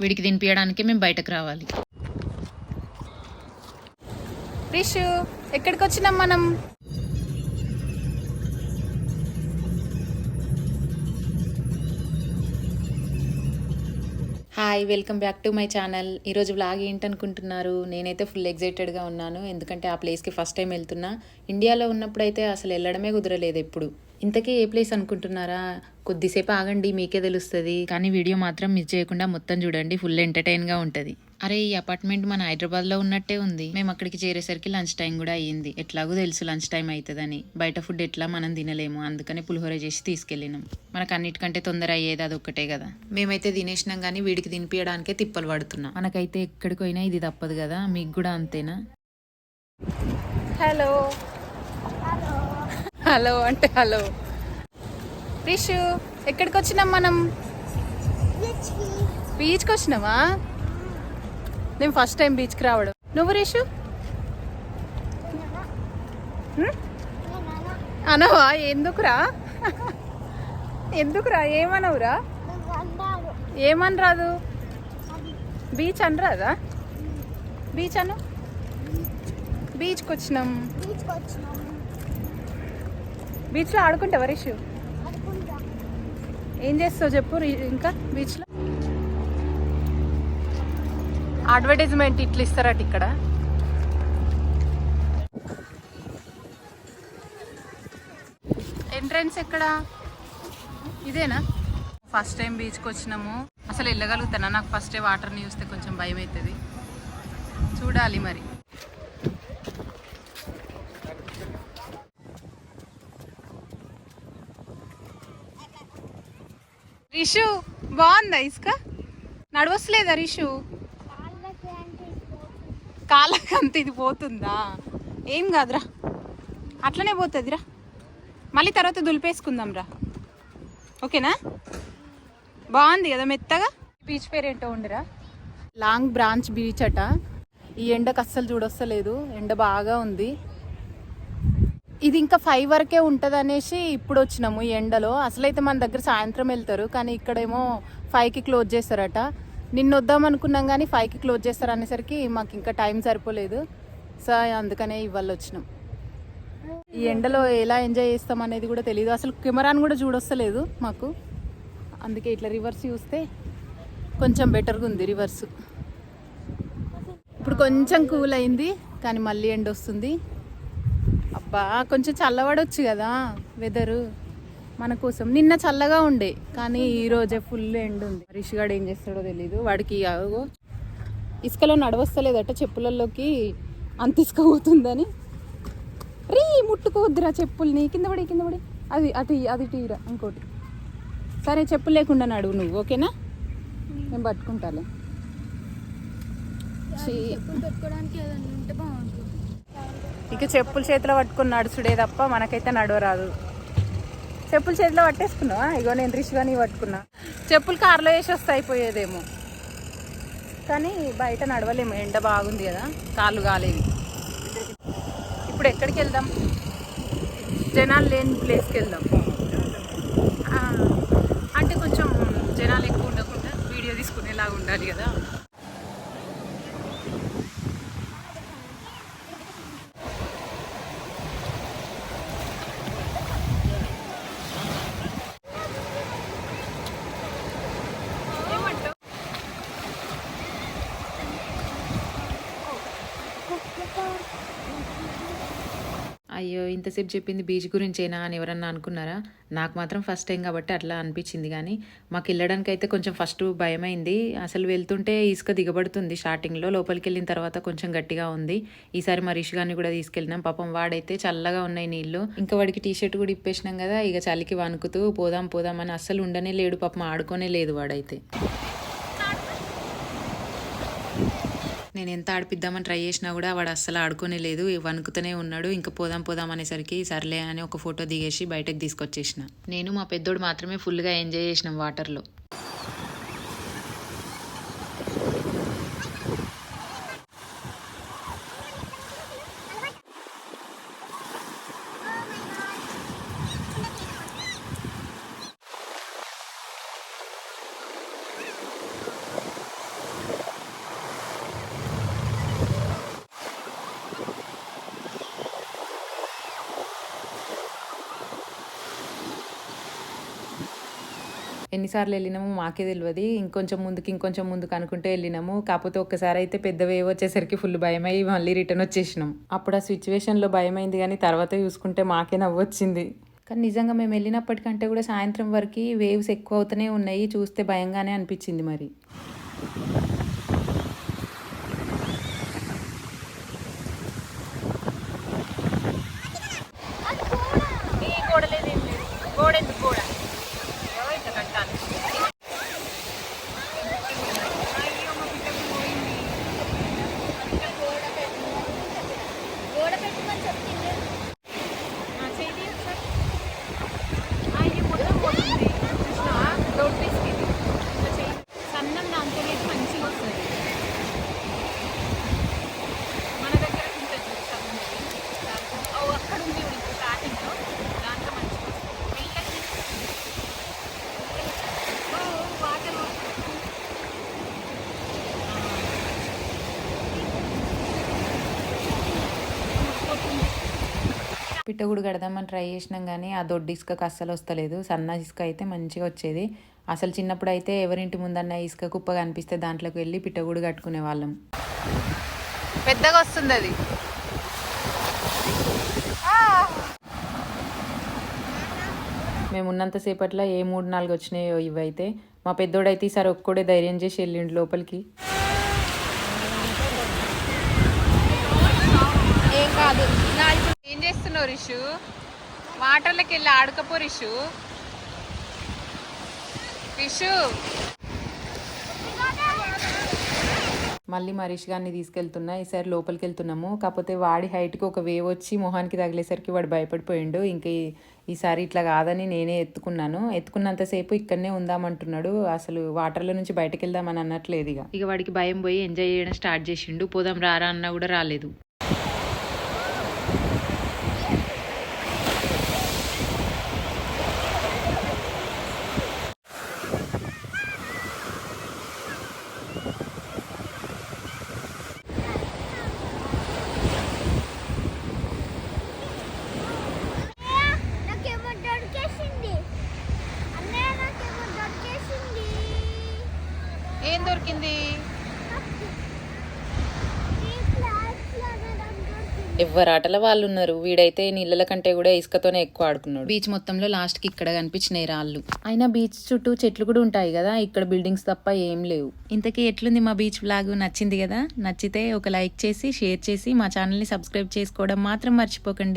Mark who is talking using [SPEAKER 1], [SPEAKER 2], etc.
[SPEAKER 1] వీడికి తినిపించడానికి మేము బయటకు రావాలి.
[SPEAKER 2] రిషు ఎక్కడికి వచ్చినాం మనం?
[SPEAKER 1] Hi welcome back to my channel. ఈరోజు వ్లాగ్ ఏంటనుకుంటున్నారు? నేనైతే ఫుల్ ఎగ్జైటెడ్గా ఉన్నాను. ఎందుకంటే ఆ ప్లేస్కి ఫస్ట్ టైం వెళ్తున్నా. ఇండియాలో ఉన్నప్పుడైతే అసలు వెళ్ళడమే కుదరలేదు ఎప్పుడు. ఇంతకీ ఏ ప్లేస్ అనుకుంటున్నారా? కొద్దిసేపు ఆగండి మీకే తెలుస్తుంది. కానీ వీడియో మాత్రం మిస్ చేయకుండా మొత్తం చూడండి ఫుల్ ఎంటర్టైన్గా ఉంటుంది. అరే ఈ అపార్ట్మెంట్ మన హైదరాబాద్లో ఉన్నట్టే ఉంది. మేము అక్కడికి చేరేసరికి లంచ్ టైం కూడా అయ్యింది. ఎట్లాగో తెలుసు లంచ్ టైం అవుతుందని బయట ఫుడ్ ఎట్లా మనం తినలేము. అందుకని పులిహోర చేసి తీసుకెళ్ళినాం. మనకు అన్నిటికంటే తొందర అయ్యేది అది ఒక్కటే కదా. మేమైతే తినేసినాం కానీ వీడికి తినిపించడానికే తిప్పలు పడుతున్నాం. మనకైతే ఎక్కడికి పోయినా ఇది తప్పదు కదా. మీకు కూడా అంతేనా?
[SPEAKER 2] హలో. హలో అంటే హలో. రిషు ఎక్కడికి వచ్చినాం మనం? బీచ్కి వచ్చినామా నేను ఫస్ట్ టైం బీచ్కి రావడం. నువ్వు రిషు? అనవా? ఎందుకురా? ఎందుకురా? ఏమనవురా? ఏమని రాదు బీచ్ అని? రాదా బీచ్ అను బీచ్కి వచ్చినాం. బీచ్లో ఆడుకుంటావా రిషు? ఏం చేస్తావు చెప్పు ఇంకా బీచ్లో? అడ్వర్టైజ్మెంట్ ఇట్లా ఇస్తారట ఇక్కడ. ఎంట్రన్స్ ఎక్కడ? ఇదేనా? ఫస్ట్ టైం బీచ్కి వచ్చినాము. అసలు వెళ్ళగలుగుతానా? నాకు ఫస్ట్ వాటర్ని చూస్తే కొంచెం భయం అవుతుంది చూడాలి మరి. రిషు బాగుందా ఇసుక? నడవస్తలేదా రిషు? కాళ్ళకంత ఇది పోతుందా? ఏం కాదురా. అట్లనే పోతుందిరా. మళ్ళీ తర్వాత దులిపేసుకుందాం రా ఓకేనా? బాగుంది కదా మెత్తగా? బీచ్ పేరేంటో ఉండిరా. లాంగ్ బ్రాంచ్ బీచ్ అట. ఈ ఎండకు అస్సలు చూడొస్తలేదు. ఎండ బాగా ఉంది. ఇది ఇంకా ఫైవ్ వరకే ఉంటుంది అనేసి ఇప్పుడు వచ్చినాము ఈ ఎండలో. అసలైతే మన దగ్గర సాయంత్రం వెళ్తారు కానీ ఇక్కడేమో ఫైవ్కి క్లోజ్ చేస్తారట. నిన్న వద్దాం అనుకున్నాం కానీ ఫైవ్కి క్లోజ్ చేస్తారు అనేసరికి మాకు ఇంకా టైం సరిపోలేదు. సో అందుకనే ఇవాళ వచ్చినాం ఈ ఎండలో ఎలా ఎంజాయ్ చేస్తాం అనేది కూడా తెలియదు అసలు కెమెరాని కూడా చూడొస్తలేదు మాకు. అందుకే ఇట్లా రివర్స్ చూస్తే కొంచెం బెటర్గా ఉంది రివర్స్ ఇప్పుడు కొంచెం కూల్ అయింది కానీ మళ్ళీ ఎండ వస్తుంది అబ్బా కొంచెం చల్లబడొచ్చు కదా వెదరు మన కోసం. నిన్న చల్లగా ఉండే కానీ ఈ రోజే ఫుల్ ఎండ్ ఉంది. రిషిగాడు ఏం చేస్తాడో తెలీదు. వాడికి అగో ఇసుకలో నడవస్తలేదట చెప్పులలోకి. అంత ఇసుక పోతుందని. రీ ముట్టుకోవద్దురా చెప్పుల్ని. కింద పడి కింద పడి. అది అటు అది టీరా ఇంకోటి. సరే చెప్పు లేకుండా నడువు నువ్వు ఓకేనా? నేను పట్టుకుంటాలే. ఇక చెప్పులు చేతిలో పట్టుకుని నడుచుడే తప్ప మనకైతే నడవరాదు చెప్పులు చేతిలో పట్టేసుకున్నావా? ఇగో నేను రిషిగాని పట్టుకున్నా. చెప్పులు కారులో వేసి వస్తే అయిపోయేదేమో. కానీ బయట నడవలేము ఎండ బాగుంది కదా కాళ్ళు కాలేవి ఇప్పుడు ఎక్కడికి వెళ్దాం? జనాలు లేని ప్లేస్కి వెళ్దాం. అంటే కొంచెం జనాలు ఎక్కువ ఉండకుండా వీడియో తీసుకునేలాగా ఉండాలి కదా.
[SPEAKER 1] అయ్యో ఇంతసేపు చెప్పింది బీచ్ గురించేనా అని ఎవరన్నా అనుకున్నారా? నాకు మాత్రం ఫస్ట్ టైం కాబట్టి అట్లా అనిపించింది కానీ మాకు వెళ్ళడానికి అయితే కొంచెం ఫస్ట్ భయమైంది. అసలు వెళ్తుంటే ఇసుక దిగబడుతుంది. స్టార్టింగ్లో లోపలికి వెళ్ళిన తర్వాత కొంచెం గట్టిగా ఉంది. ఈసారి మా రిషి గారిని కూడా తీసుకెళ్ళినాం. పాపం వాడైతే చల్లగా ఉన్నాయి నీళ్ళు ఇంకా వాడికి టీ షర్ట్ కూడా ఇప్పేసినాం కదా ఇక చలికి వణుకుతూ పోదాం పోదాం అని అస్సలు ఉండనే లేడు. పాపం ఆడుకోనే లేదు వాడైతే. నేను ఎంత ఆడిపిద్దామని ట్రై చేసినా కూడా వాడు అస్సలు ఆడుకోనే లేదు. వణుకుతూనే ఉన్నాడు. ఇంకా పోదాం పోదాం అనేసరికి సర్లే అని ఒక ఫోటో దిగేసి బయటకు తీసుకొచ్చేసిన. నేను మా పెద్దోడు మాత్రమే ఫుల్గా ఎంజాయ్ చేసినాం వాటర్లో. ఎన్నిసార్లు వెళ్ళినాము మాకే తెలియదు ఇంకొంచెం ముందుకు ఇంకొంచెం ముందుకు అనుకుంటే వెళ్ళినాము. కాకపోతే ఒక్కసారి అయితే పెద్ద వేవ్ వచ్చేసరికి ఫుల్ భయమై మళ్ళీ రిటర్న్ వచ్చేసినాం. అప్పుడు ఆ సిచ్యువేషన్లో భయమైంది కానీ తర్వాత చూసుకుంటే మాకే నవ్వొచ్చింది కానీ నిజంగా మేము వెళ్ళినప్పటికంటే కూడా సాయంత్రం వరకు వేవ్స్ ఎక్కువ అవుతూనే ఉన్నాయి. చూస్తే భయంగానే అనిపించింది మరి.
[SPEAKER 2] లేదు కూడా? ఎందుకు గోడ ఏవో ఇట్లా కట్టాలి పోయింది. ఆ, చెయ్యి తీయి ఒకసారి. ఆ, ఇది మొత్తం పోతుంది. చూసినావా? రోడ్ పీస్కి ఇది. ఇట్లా చెయ్యి. సన్నం దాంతో మంచిగా వస్తుంది మన దగ్గర ఉంటుంది చూడు సన్నం ఇది. దాంతో ఓ, అక్కడ ఉంది చూడు ఇప్పుడు స్టార్టింగ్లో దాంట్లో మంచిగా వస్తుంది మెల్లగా ఓ, వాటర్
[SPEAKER 1] పిట్టగుడు కడదామని ట్రై చేసినాం కానీ ఆ దొడ్డు ఇసుకకు అస్సలు వస్తలేదు. సన్న ఇసుక అయితే మంచిగా వచ్చేది. అసలు చిన్నప్పుడు అయితే ఎవరింటి ముందన్న ఇసుక కుప్ప కనిపిస్తే దాంట్లోకి వెళ్ళి పిట్టగుడు కట్టుకునే వాళ్ళం.
[SPEAKER 2] పెద్దగా వస్తుంది అది.
[SPEAKER 1] మేము ఉన్నంతసేపట్లో ఏ మూడు నాలుగు వచ్చినాయో ఇవైతే. మా పెద్దోడైతే ఈసారి ఒక్కడే ధైర్యం చేసి వెళ్ళిండు లోపలికి.
[SPEAKER 2] ఏం కాదు. ఏం చేస్తున్నావు రిషు? వాటర్లోకి వెళ్ళి ఆడుకపో రిషు. రిషు.
[SPEAKER 1] మళ్ళీ మరీష్ గారిని తీసుకెళ్తున్నా ఈసారి లోపలికి వెళ్తున్నాము కాకపోతే వాడి హైట్కి ఒక వేవ్ వచ్చి మొహానికి తగిలేసరికి వాడు భయపడిపోయిండు. ఇంకా ఈ- ఈసారి ఇట్లా కాదని నేనే ఎత్తుకున్నాను. ఎత్తుకున్నంతసేపు ఇక్కడనే ఉందామంటున్నాడు. అసలు వాటర్లో నుంచి బయటకు వెళ్దామని అన్నట్లేదు ఇక. ఇక వాడికి భయం పోయి ఎంజాయ్ చేయడం స్టార్ట్ చేసిండు. పోదాం రారా అన్నా కూడా రాలేదు.
[SPEAKER 2] దొరికింది.
[SPEAKER 1] ఆటల వాళ్ళు ఉన్నారు వీడైతే నీళ్ళల కంటే కూడా ఇసుకతోనే ఎక్కువ ఆడుకున్నాడు. బీచ్ మొత్తంలో లాస్ట్కి ఇక్కడ కనిపించినాయి రాళ్ళు. అయినా బీచ్ చుట్టూ చెట్లు కూడా ఉంటాయి కదా ఇక్కడ బిల్డింగ్స్ తప్ప ఏం లేవు. ఇంతకీ ఎట్లుంది మా బీచ్ బ్లాగ్? నచ్చింది కదా? నచ్చితే ఒక లైక్ చేసి షేర్ చేసి మా ఛానల్ని సబ్స్క్రైబ్ చేసుకోవడం మాత్రం మర్చిపోకండి.